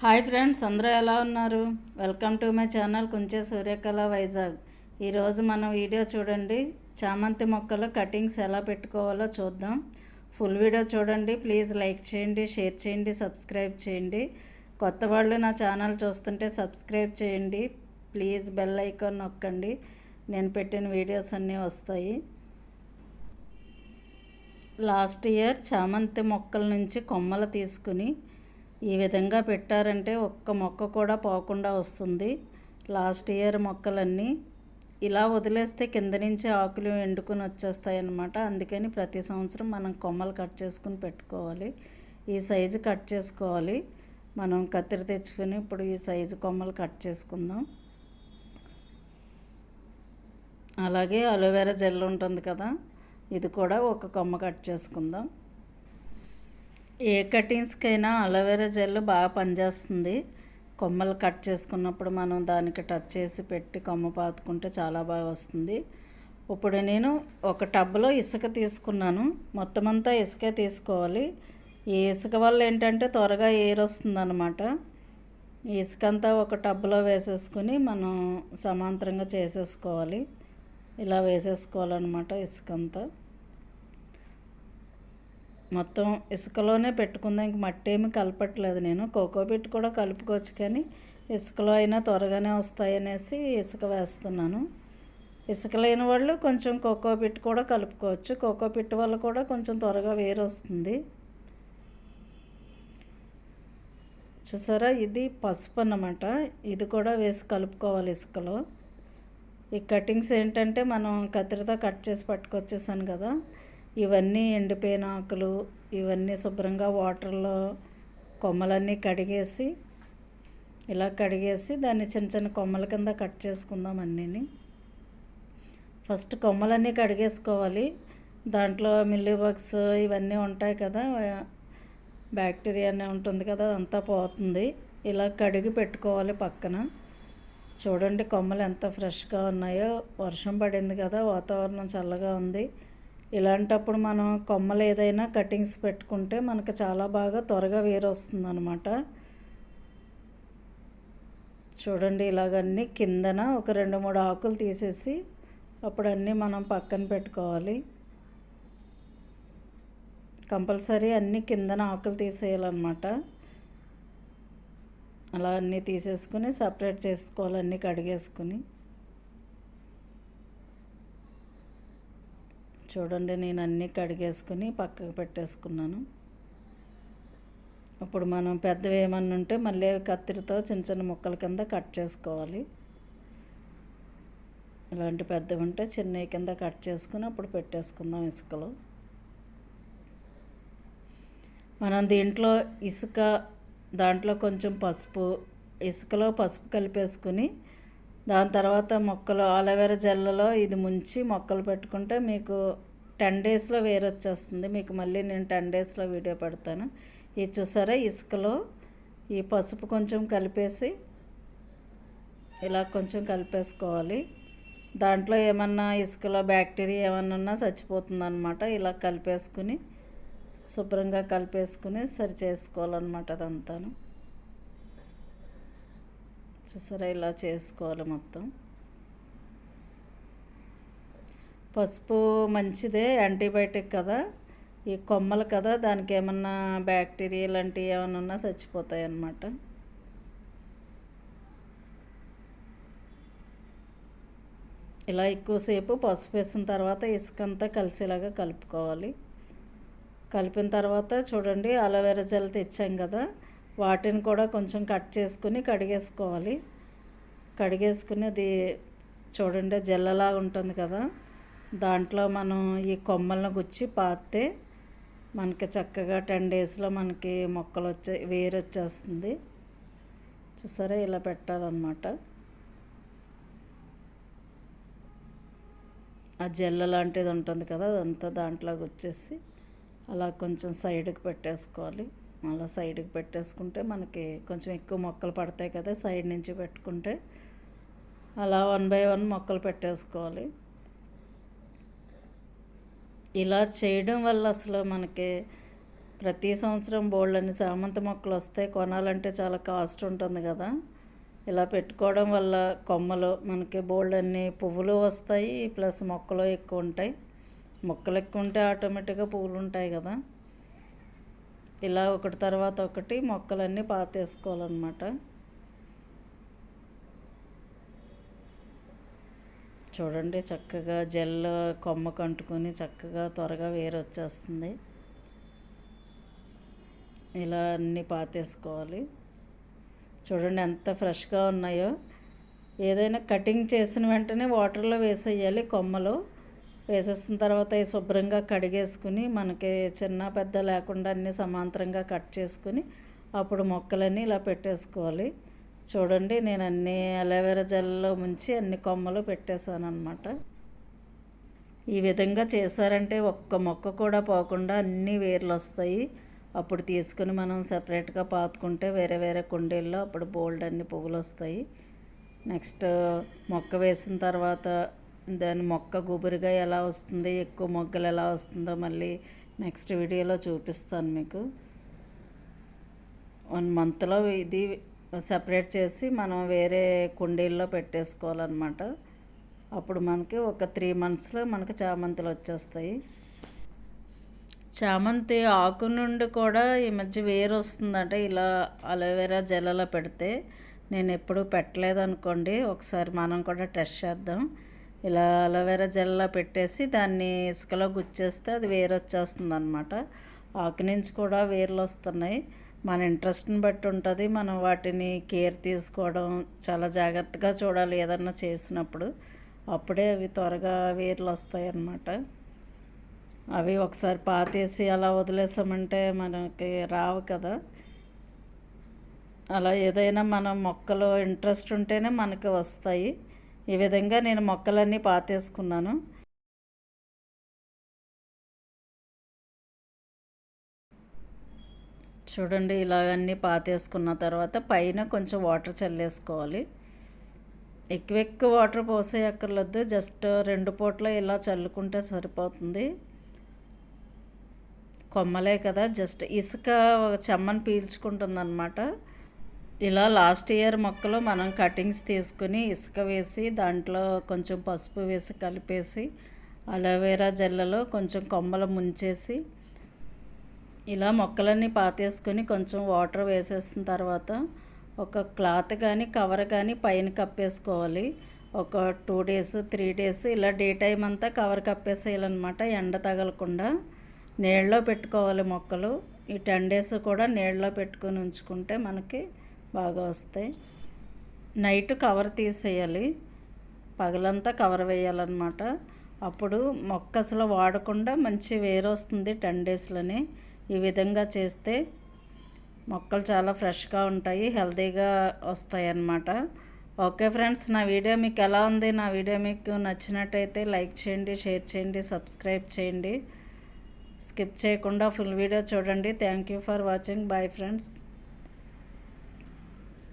Hi friends అందరూ ఎలా ఉన్నారు? వెల్కమ్ టు మై ఛానల్ కొంచెం సూర్యకళ వైజాగ్. ఈరోజు మన వీడియో చూడండి. చామంతి మొక్కలు కటింగ్స్ ఎలా పెట్టుకోవాలో చూద్దాం. ఫుల్ వీడియో చూడండి. ప్లీజ్ లైక్ చేయండి షేర్ చేయండి సబ్స్క్రైబ్ చేయండి. కొత్త వాళ్ళు నా ఛానల్ చూస్తుంటే సబ్స్క్రైబ్ చేయండి. ప్లీజ్ బెల్ ఐకాన్ నొక్కండి. నేను పెట్టిన వీడియోస్ అన్నీ వస్తాయి. లాస్ట్ ఇయర్ చామంతి మొక్కల నుంచి కొమ్మలు తీసుకుని ఈ విధంగా పెట్టారంటే ఒక్క మొక్క కూడా పోకుండా వస్తుంది. లాస్ట్ ఇయర్ మొక్కలన్నీ ఇలా వదిలేస్తే కింద నుంచి ఆకులు ఎండుకొని వచ్చేస్తాయి అన్నమాట అందుకని ప్రతి సంవత్సరం మనం కొమ్మలు కట్ చేసుకుని పెట్టుకోవాలి. ఈ సైజు కట్ చేసుకోవాలి. మనం కత్తిరి తెచ్చుకొని ఇప్పుడు ఈ సైజు కొమ్మలు కట్ చేసుకుందాం. అలాగే అలోవెరా జెల్ ఉంటుంది కదా ఇది కూడా ఒక కొమ్మ కట్ చేసుకుందాం. ఏ కటింగ్స్కైనా అలోవెరా జెల్ బాగా పనిచేస్తుంది. కొమ్మలు కట్ చేసుకున్నప్పుడు మనం దానికి టచ్ చేసి పెట్టి కొమ్మ పాతుకుంటే చాలా బాగా వస్తుంది. ఇప్పుడు నేను ఒక టబ్లో ఇసుక తీసుకున్నాను. మొత్తం అంతా ఇసుకే తీసుకోవాలి. ఈ ఇసుక వల్ల ఏంటంటే త్వరగా ఏర్ వస్తుంది అనమాట ఇసుక అంతా ఒక టబ్లో వేసేసుకుని మనం సమాంతరంగా చేసేసుకోవాలి. ఇలా వేసేసుకోవాలన్నమాట ఇసుకంతా. మొత్తం ఇసుకలోనే పెట్టుకుందాం. ఇంక మట్టి ఏమి కలపట్లేదు నేను. కోకోపిట్ కూడా కలుపుకోవచ్చు కానీ ఇసుకలో అయినా త్వరగానే వస్తాయనేసి ఇసుక వేస్తున్నాను. ఇసుక లేని వాళ్ళు కొంచెం కోకోపిట్ కూడా కలుపుకోవచ్చు. కోకోపిట్ వల్ల కూడా కొంచెం త్వరగా వేరు వస్తుంది. చూసారా? ఇది పసుపు అన్నమాట. ఇది కూడా వేసి కలుపుకోవాలి ఇసుకలో. ఈ కటింగ్స్ ఏంటంటే మనం కత్తిరితో కట్ చేసి పట్టుకొచ్చేసాను కదా. ఇవన్నీ ఎండిపోయిన ఆకులు ఇవన్నీ శుభ్రంగా వాటర్లో కొమ్మలన్నీ కడిగేసి ఇలా కడిగేసి దాన్ని చిన్న చిన్న కొమ్మల కింద కట్ చేసుకుందాం అన్నీని. ఫస్ట్ కొమ్మలన్నీ కడిగేసుకోవాలి. దాంట్లో మిల్లీబగ్స్ ఇవన్నీ ఉంటాయి కదా బ్యాక్టీరియా అనే ఉంటుంది కదా అదంతా పోతుంది. ఇలా కడిగి పెట్టుకోవాలి పక్కన. చూడండి కొమ్మలు ఎంత ఫ్రెష్గా ఉన్నాయో. వర్షం పడింది కదా వాతావరణం చల్లగా ఉంది. ఇలాంటప్పుడు మనం కొమ్మలు ఏదైనా కటింగ్స్ పెట్టుకుంటే మనకు చాలా బాగా త్వరగా వేరొస్తుంది అనమాట చూడండి ఇలాగన్నీ కిందన ఒక రెండు మూడు ఆకులు తీసేసి అప్పుడు అన్నీ మనం పక్కన పెట్టుకోవాలి. కంపల్సరీ అన్నీ కిందన ఆకులు తీసేయాలన్నమాట. అలా అన్నీ తీసేసుకుని సపరేట్ చేసుకోవాలి అన్నీ కడిగేసుకుని. చూడండి నేను అన్నీ కడిగేసుకుని పక్కకు పెట్టేసుకున్నాను. ఇప్పుడు మనం పెద్దవి ఏమన్నా ఉంటే మళ్ళీ కత్తిరితో చిన్న చిన్న ముక్కల కింద కట్ చేసుకోవాలి. ఇలాంటి పెద్దవి ఉంటే చిన్నవి కింద కట్ చేసుకుని అప్పుడు పెట్టేసుకుందాం ఇసుకలో. మనం దీంట్లో ఇసుక దాంట్లో కొంచెం పసుపు ఇసుకలో పసుపు కలిపేసుకుని దాని తర్వాత మొక్కలు ఆలోవెరా జెల్లలో ఇది ముంచి మొక్కలు పెట్టుకుంటే మీకు టెన్ డేస్లో వేరు వచ్చేస్తుంది మీకు మళ్ళీ నేను టెన్ డేస్లో వీడియో పెడతాను. ఇది చూసారా ఇసుకలో ఈ పసుపు కొంచెం కలిపేసి ఇలా కొంచెం కలిపేసుకోవాలి. దాంట్లో ఏమన్నా ఇసుకలో బ్యాక్టీరియా ఏమన్నా ఉన్నా చచ్చిపోతుందన్నమాట. ఇలా కలిపేసుకుని శుభ్రంగా కలిపేసుకుని సరి చేసుకోవాలన్నమాట అదంతాను. చూసారా ఇలా చేసుకోవాలి మొత్తం. పసుపు మంచిదే యాంటీబయాటిక్ కదా. ఈ కొమ్మలు కదా దానికి ఏమన్నా బ్యాక్టీరియా లాంటివి ఏమైనా ఉన్నా చచ్చిపోతాయి అన్నమాట. ఇలా ఎక్కువసేపు పసుపు వేసిన తర్వాత ఇసుక అంతా కలిసేలాగా కలుపుకోవాలి. కలిపిన తర్వాత చూడండి అలోవెరా జెల్ తెచ్చాం కదా. వాటిని కూడా కొంచెం కట్ చేసుకుని కడిగేసుకోవాలి. కడిగేసుకుని అది చూడండి జల్లలా ఉంటుంది కదా. దాంట్లో మనం ఈ కొమ్మలను గుచ్చి పాతే మనకి చక్కగా టెన్ డేస్లో మనకి మొక్కలు వచ్చే వేరు వచ్చేస్తుంది. చూసారా? ఇలా పెట్టాలన్నమాట. ఆ జెల్ల లాంటిది ఉంటుంది కదా అదంతా దాంట్లో వచ్చేసి అలా కొంచెం సైడ్కి పెట్టేసుకోవాలి. అలా సైడ్కి పెట్టేసుకుంటే మనకి కొంచెం ఎక్కువ మొక్కలు పడతాయి కదా సైడ్ నుంచి పెట్టుకుంటే. అలా వన్ బై వన్ మొక్కలు పెట్టేసుకోవాలి. ఇలా చేయడం వల్ల అసలు మనకి ప్రతి సంవత్సరం బోళ్ళని చామంతి మొక్కలు వస్తాయి. కొనాలంటే చాలా కాస్ట్ ఉంటుంది కదా. ఇలా పెట్టుకోవడం వల్ల కొమ్మలు మనకి బోల్డన్ని పువ్వులు వస్తాయి. ప్లస్ మొక్కలు ఎక్కువ ఉంటాయి. మొక్కలు ఎక్కువ ఉంటే ఆటోమేటిక్గా పువ్వులు ఉంటాయి కదా. ఇలా ఒకటి తర్వాత ఒకటి మొక్కలన్నీ పాతేసుకోవాలన్నమాట. చూడండి చక్కగా జెల్ కొమ్మ కంటుకొని చక్కగా త్వరగా వేరు వచ్చేస్తుంది ఇలా అన్నీ పాతేసుకోవాలి. చూడండి ఎంత ఫ్రెష్గా ఉన్నాయో. ఏదైనా కటింగ్ చేసిన వెంటనే వాటర్లో వేసేయాలి కొమ్మలు. వేసేసిన తర్వాత శుభ్రంగా కడిగేసుకుని మనకి చిన్న పెద్ద లేకుండా అన్నీ సమాంతరంగా కట్ చేసుకుని అప్పుడు మొక్కలన్నీ ఇలా పెట్టేసుకోవాలి. చూడండి నేను అన్ని అలోవెరా జెల్లో ముంచి అన్ని కొమ్మలు పెట్టేశాను అనమాట ఈ విధంగా చేశారంటే ఒక్క మొక్క కూడా పోకుండా అన్ని వేర్లు వస్తాయి. అప్పుడు తీసుకుని మనం సపరేట్గా పాతుకుంటే వేరే వేరే కుండీల్లో అప్పుడు బోల్డ్ అన్ని పువ్వులు వస్తాయి. నెక్స్ట్ మొక్క వేసిన తర్వాత దాని మొక్క గుబురుగా ఎలా వస్తుంది ఎక్కువ మొగ్గలు ఎలా వస్తుందో మళ్ళీ నెక్స్ట్ వీడియోలో చూపిస్తాను మీకు. వన్ మంత్లో ఇది సపరేట్ చేసి మనం వేరే కుండీల్లో పెట్టేసుకోవాలన్నమాట. అప్పుడు మనకి ఒక త్రీ మంత్స్లో మనకి చామంతులు వచ్చేస్తాయి. చామంతి ఆకు నుండి కూడా ఈ మధ్య వేరు వస్తుందంట. ఇలా అలోవెరా జెలలో పెడితే నేను ఎప్పుడు పెట్టలేదు అనుకోండి ఒకసారి మనం కూడా టెస్ట్ చేద్దాం. ఇలా అలోవెరా జెల్లా పెట్టేసి దాన్ని ఇసుకలో గుచ్చేస్తే అది వేరు వచ్చేస్తుంది అనమాట ఆకు నుంచి కూడా వేర్లు వస్తున్నాయి. మన ఇంట్రెస్ట్ని బట్టి ఉంటుంది. మనం వాటిని కేర్ తీసుకోవడం చాలా జాగ్రత్తగా చూడాలి ఏదన్నా చేసినప్పుడు. అప్పుడే అవి త్వరగా వేర్లు వస్తాయి అన్నమాట అవి ఒకసారి పాతేసి అలా వదిలేసామంటే మనకి రావు కదా. అలా ఏదైనా మనం మొక్కలు ఇంట్రెస్ట్ ఉంటేనే మనకి వస్తాయి. ఈ విధంగా నేను మొక్కలన్నీ పాతేసుకున్నాను. చూడండి ఇలాగన్నీ పాతేసుకున్న తర్వాత పైన కొంచెం వాటర్ చల్లేసుకోవాలి. ఎక్కువ ఎక్కువ వాటర్ పోసేయక్కర్లేదు జస్ట్ రెండు పూట్ల ఇలా చల్లుకుంటే సరిపోతుంది. కొమ్మలే కదా జస్ట్ ఇసుక చెమ్మని పీల్చుకుంటుంది అనమాట ఇలా లాస్ట్ ఇయర్ మొక్కలు మనం కటింగ్స్ తీసుకుని ఇసుక వేసి దాంట్లో కొంచెం పసుపు వేసి కలిపేసి అలోవేరా జెల్లలో కొంచెం కొమ్మలు ముంచేసి ఇలా మొక్కలన్నీ పాతేసుకొని కొంచెం వాటర్ వేసేసిన తర్వాత ఒక క్లాత్ కానీ కవర్ కానీ పైన కప్పేసుకోవాలి. ఒక టూ డేస్ త్రీ డేస్ ఇలా డే టైం అంతా కవర్ కప్పేసేయాలన్నమాట. ఎండ తగలకుండా నీళ్ళలో పెట్టుకోవాలి మొక్కలు. ఈ టెన్ డేస్ కూడా నీళ్ళలో పెట్టుకొని ఉంచుకుంటే మనకి బాగా వస్తాయి. నైట్ కవర్ తీసేయాలి. పగలంతా కవర్ వేయాలన్నమాట. అప్పుడు మొక్క అసలు వాడకుండా మంచి వేరు వస్తుంది టెన్ డేస్లోనే. ఈ విధంగా చేస్తే మొక్కలు చాలా ఫ్రెష్గా ఉంటాయి హెల్తీగా వస్తాయి అన్నమాట ఓకే ఫ్రెండ్స్ నా వీడియో మీకు ఎలా ఉంది? నా వీడియో మీకు నచ్చినట్టయితే లైక్ చేయండి షేర్ చేయండి సబ్స్క్రైబ్ చేయండి. స్కిప్ చేయకుండా ఫుల్ వీడియో చూడండి. Thank you for watching. Bye friends.